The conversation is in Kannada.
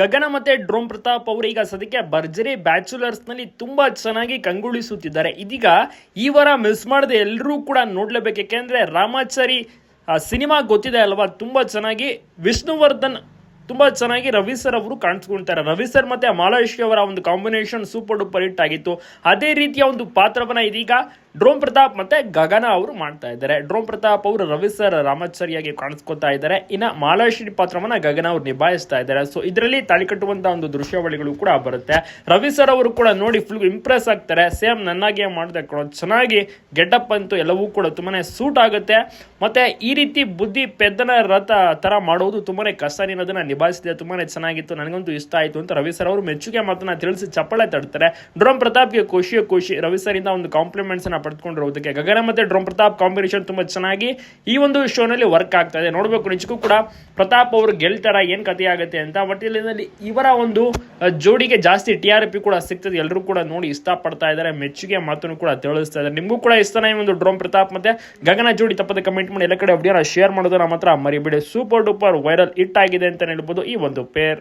ಗಗನ ಮತ್ತೆ ಡ್ರೋಮ್ ಪ್ರತಾಪ್ ಅವರು ಈಗ ಸದ್ಯಕ್ಕೆ ಭರ್ಜರಿ ಬ್ಯಾಚುಲರ್ಸ್ನಲ್ಲಿ ತುಂಬಾ ಚೆನ್ನಾಗಿ ಕಂಗೊಳಿಸುತ್ತಿದ್ದಾರೆ. ಇದೀಗ ಈ ವಾರ ಮಿಸ್ ಮಾಡದೆ ಎಲ್ಲರೂ ಕೂಡ ನೋಡ್ಲೇಬೇಕು. ಯಾಕೆಂದ್ರೆ ರಾಮಾಚಾರಿ ಸಿನಿಮಾ ಗೊತ್ತಿದೆ ಅಲ್ವಾ? ತುಂಬಾ ಚೆನ್ನಾಗಿ ವಿಷ್ಣುವರ್ಧನ್, ತುಂಬಾ ಚೆನ್ನಾಗಿ ರವಿ ಸರ್ ಅವರು ಕಾಣಿಸ್ಕೊಳ್ತಾರೆ. ರವಿ ಸರ್ ಮತ್ತೆ ಮಾಲಾಶ್ರೀ ಅವರ ಒಂದು ಕಾಂಬಿನೇಷನ್ ಸೂಪರ್ ಡೂಪರ್ ಹಿಟ್ ಆಗಿತ್ತು. ಅದೇ ರೀತಿಯ ಒಂದು ಪಾತ್ರವನ್ನ ಇದೀಗ ಡ್ರೋಮ್ ಪ್ರತಾಪ್ ಮತ್ತೆ ಗಗನ ಅವರು ಮಾಡ್ತಾ ಇದ್ದಾರೆ. ಡ್ರೋಮ್ ಪ್ರತಾಪ್ ಅವರು ರವಿ ಸರ್ ರಾಮಾಚಾರಿಯಾಗಿ ಕಾಣಿಸ್ಕೊತಾ ಇದ್ದಾರೆ. ಇನ್ನ ಮಾಲಾಶ್ರೀ ಪಾತ್ರವನ್ನ ಗಗನ ಅವರು ನಿಭಾಯಿಸ್ತಾ ಇದ್ದಾರೆ. ಸೊ ಇದರಲ್ಲಿ ತಾಳಿ ಕಟ್ಟುವಂತ ಒಂದು ದೃಶ್ಯಾವಳಿಗಳು ಕೂಡ ಬರುತ್ತೆ. ರವಿ ಸರ್ ಅವರು ಕೂಡ ನೋಡಿ ಫುಲ್ ಇಂಪ್ರೆಸ್ ಆಗ್ತಾರೆ. ಸೇಮ್ ನನ್ನಾಗೆ ಮಾಡಿದೆ ಕೂಡ ಚೆನ್ನಾಗಿ ಗೆಟಪ್ ಅಂತೂ ಎಲ್ಲವೂ ಕೂಡ ತುಂಬಾನೇ ಸೂಟ್ ಆಗುತ್ತೆ. ಮತ್ತೆ ಈ ರೀತಿ ಬುದ್ಧಿ ಪೆದ್ದನ ರಥ ತರ ಮಾಡೋದು ತುಂಬಾನೇ ಕಷ್ಟ. ನೀನು ಅದನ್ನ ನಿಭಾಯಿಸಿದೆ, ತುಂಬಾನೇ ಚೆನ್ನಾಗಿತ್ತು, ನನಗಂತೂ ಇಷ್ಟ ಆಯ್ತು ಅಂತ ರವಿ ಸರ್ ಅವರು ಮೆಚ್ಚುಗೆ ಮಾತನ್ನ ತಿಳಿಸಿ ಚಪ್ಪಳೆ ತಡ್ತಾರೆ. ಡ್ರೋಮ್ ಪ್ರತಾಪ್ಗೆ ಖುಷಿಯ ಖುಷಿ. ರವಿ ಸರ್ ಇಂದ ಒಂದು ಕಾಂಪ್ಲಿಮೆಂಟ್ಸ್ ಅನ್ನ ಪಡೆದುಕೊಂಡಿರೋದಕ್ಕೆ ಗಗನ ಮತ್ತೆ ಡ್ರೋಮ್ ಪ್ರತಾಪ್ ಕಾಂಬಿನೇಷನ್ ತುಂಬಾ ಚೆನ್ನಾಗಿ ಈ ಒಂದು ಶೋನಲ್ಲಿ ವರ್ಕ್ ಆಗ್ತಾ ಇದೆ. ನೋಡಬೇಕು, ನಿಜಕ್ಕೂ ಕೂಡ ಪ್ರತಾಪ್ ಅವರು ಗೆಲ್ತಾರ, ಏನ್ ಕಥೆ ಆಗುತ್ತೆ ಅಂತ. ಒಟ್ಟಿನಲ್ಲಿ ಇವರ ಒಂದು ಜೋಡಿಗೆ ಜಾಸ್ತಿ ಟಿ ಆರ್ ಪಿ ಕೂಡ ಸಿಗ್ತದೆ. ಎಲ್ಲರೂ ಕೂಡ ನೋಡಿ ಇಷ್ಟಪಡ್ತಾ ಇದ್ದಾರೆ. ಮೆಚ್ಚುಗೆ ಮಾತನ್ನು ಕೂಡ ತಿಳಿಸ್ತಾ ಇದ್ದಾರೆ. ನಿಮಗೂ ಕೂಡ ಇಷ್ಟನ ಈ ಒಂದು ಡ್ರೋಮ್ ಪ್ರತಾಪ್ ಮತ್ತೆ ಗಗನ ಜೋಡಿ ತಪ್ಪದೆ ಕಮೆಂಟ್ ಮಾಡಿ. ಎಲ್ಲ ಕಡೆ ವಿಡಿಯೋನ ಶೇರ್ ಮಾಡೋದನ್ನ ಮಾತ್ರ ಮರಿಬಿಡಿ. ಸೂಪರ್ ಡೂಪರ್ ವೈರಲ್ ಹಿಟ್ ಆಗಿದೆ ಅಂತ ಹೇಳ್ಬೋದು ಈ ಒಂದು ಪೇರ್